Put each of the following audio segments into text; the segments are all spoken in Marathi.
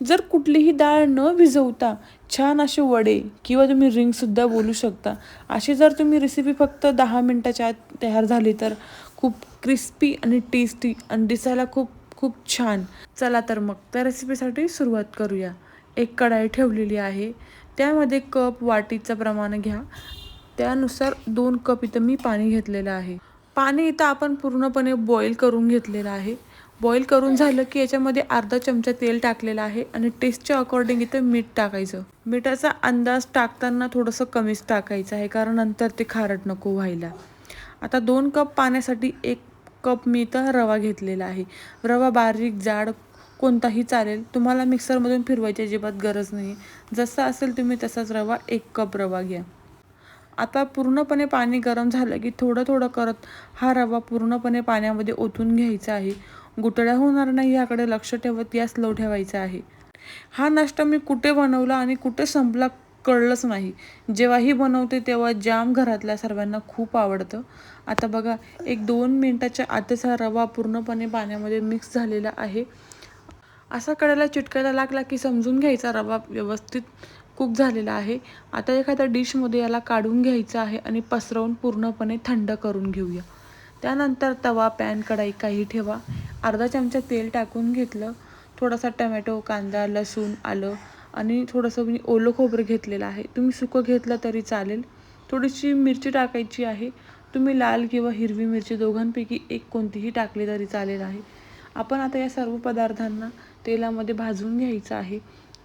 जर कुठलीही डाळ न भिजवता छान असे वडे किंवा तुम्ही रिंगसुद्धा बोलू शकता. अशी जर तुम्ही रेसिपी फक्त दहा मिनटाच्या आत तयार झाली तर खूप क्रिस्पी आणि टेस्टी आणि दिसायला खूप खूप छान. चला तर मग त्या रेसिपीसाठी सुरुवात करूया. एक कढाई ठेवलेली आहे. त्यामध्ये कप वाटीचं प्रमाण घ्या. त्यानुसार दोन कप इथं मी पाणी घेतलेलं आहे. पाणी इथं आपण पूर्णपणे बॉईल करून घेतलेलं आहे. बॉईल करून झालं की याच्यामध्ये अर्धा चमचा तेल टाकलेलं आहे आणि टेस्टच्या अकॉर्डिंग इथं मीठ टाकायचं. मिठाचा अंदाज टाकताना थोडंसं कमीच टाकायचं आहे कारण नंतर ते खारट नको व्हायला. आता दोन कप पाण्यासाठी एक कप मी इथं रवा घेतलेला आहे. रवा बारीक जाड कोणताही चालेल. तुम्हाला मिक्सरमधून फिरवायची अजिबात गरज नाही. जसा असेल तुम्ही तसाच रवा एक कप रवा घ्या. आता पूर्णपणे पाणी गरम झालं की थोडं थोडं करत हा रवा पूर्णपणे पाण्यामध्ये ओतून घ्यायचा आहे. गुटळ्या होणार नाही याकडे लक्ष ठेवत या स्लो ठेवायचा आहे. हा नाश्ता मी कुठे बनवला आणि कुठे संपला कळलंच नाही. जेव्हाही बनवते तेव्हा जाम घरातल्या सर्वांना खूप आवडतं. आता बघा एक दोन मिनटाच्या आतच हा रवा पूर्णपणे पाण्यामध्ये मिक्स झालेला आहे. असा कडेला चिटकायला लागला की समजून घ्यायचा रवा व्यवस्थित. कुक झालेला आहे. आता एखाद्या डिशमध्ये याला काढून घ्यायचं आहे आणि पसरवून पूर्णपणे थंड करून घेऊया. त्यानंतर तवा पॅन कढाई काही ठेवा. अर्धा चमचा तेल टाकून घेतलं. थोडासा टमॅटो कांदा लसूण आलं आणि थोडंसं मी ओलं खोबरं घेतलेलं आहे. तुम्ही सुकं घेतलं तरी चालेल. थोडीशी मिरची टाकायची आहे. तुम्ही लाल किंवा हिरवी मिरची दोघांपैकी एक कोणतीही टाकली तरी चालेल आहे. आपण आता या सर्व पदार्थांना तेलामध्ये भाजून घ्यायचं आहे.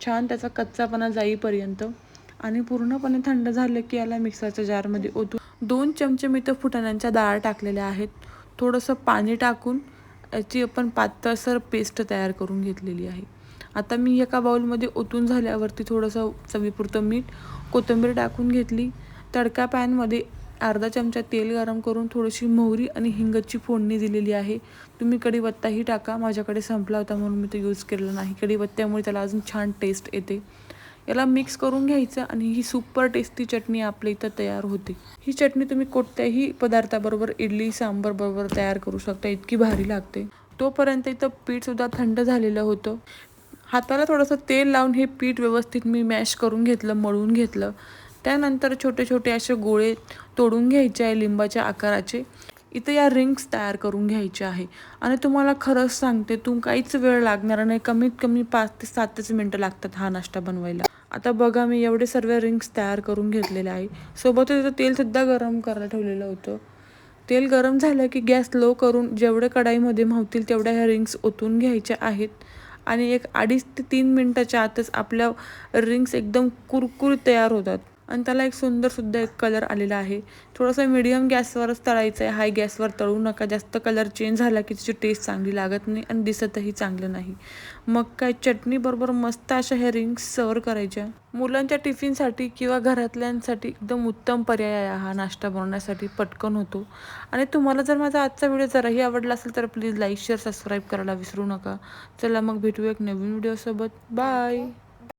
छान त्याचा कच्चापणा जाईपर्यंत आणि पूर्णपणे थंड झालं की याला मिक्सरच्या जारमध्ये ओतून दोन चमचे मी तर फुटाण्यांच्या डाळ टाकलेल्या आहेत. थोडंसं पाणी टाकून याची आपण पातळसर पेस्ट तयार करून घेतलेली आहे. आता मी एका बाऊलमध्ये ओतून झाल्यावरती थोडंसं चवीपुरतं मीठ कोथिंबीर टाकून घेतली. तडका पॅनमध्ये अर्धा चमचा तेल गरम करून थोडीशी मोहरी आणि हिंगची फोडणी दिलेली आहे. तुम्ही कढीपत्ताही टाका. माझ्याकडे संपला होता म्हणून मी तो यूज केलेला नाही. कढीपत्त्यामुळे त्याला अजून छान टेस्ट येते. याला मिक्स करून घ्यायचं आणि ही सुपर टेस्टी चटणी आपल्या इथं तयार होते. ही चटणी तुम्ही कोणत्याही पदार्थाबरोबर इडली सांबर बरोबर तयार करू शकता. इतकी भारी लागते. तोपर्यंत इथं पीठसुद्धा थंड झालेलं होतं. हाताला थोडंसं तेल लावून हे पीठ व्यवस्थित मी मॅश करून घेतलं मळून घेतलं. त्यानंतर छोटे छोटे असे गोळे तोडून घ्यायचे आहे लिंबाच्या आकाराचे. इथं या रिंग्स तयार करून घ्यायच्या आहे. आणि तुम्हाला खरंच सांगते तुम काहीच वेळ लागणार नाही. कमीत कमी पाच ते सातच मिनटं लागतात हा नाश्ता बनवायला. आता बघा मी एवढे सर्व रिंग्स तयार करून घेतलेले आहे. सोबतच इथं तेलसुद्धा गरम करायला ठेवलेलं होतं. तेल गरम झालं की गॅस लो करून जेवढे कढाईमध्ये मावतील तेवढ्या ह्या रिंग्स ओतून घ्यायच्या आहेत. आणि एक अडीच ते तीन मिनटाच्या आतच आपल्या रिंग्स एकदम कुरकुर तयार होतात. आणि त्याला एक सुंदरसुद्धा एक कलर आलेला आहे. थोडंसं मिडियम गॅसवरच तळायचं आहे हाय गॅसवर तळू नका. जास्त कलर चेंज झाला की त्याची टेस्ट चांगली लागत नाही आणि दिसतही चांगलं नाही. मग काय चटणीबरोबर मस्त अशा ह्या रिंग्स सर्व करायच्या. मुलांच्या टिफिनसाठी किंवा घरातल्यांसाठी एकदम उत्तम पर्याय आहे हा नाश्ता बनवण्यासाठी. पटकन होतो. आणि तुम्हाला जर माझा आजचा व्हिडिओ जराही आवडला असेल तर प्लीज लाईक शेअर सबस्क्राईब करायला विसरू नका. चला मग भेटू एक नवीन व्हिडिओसोबत बाय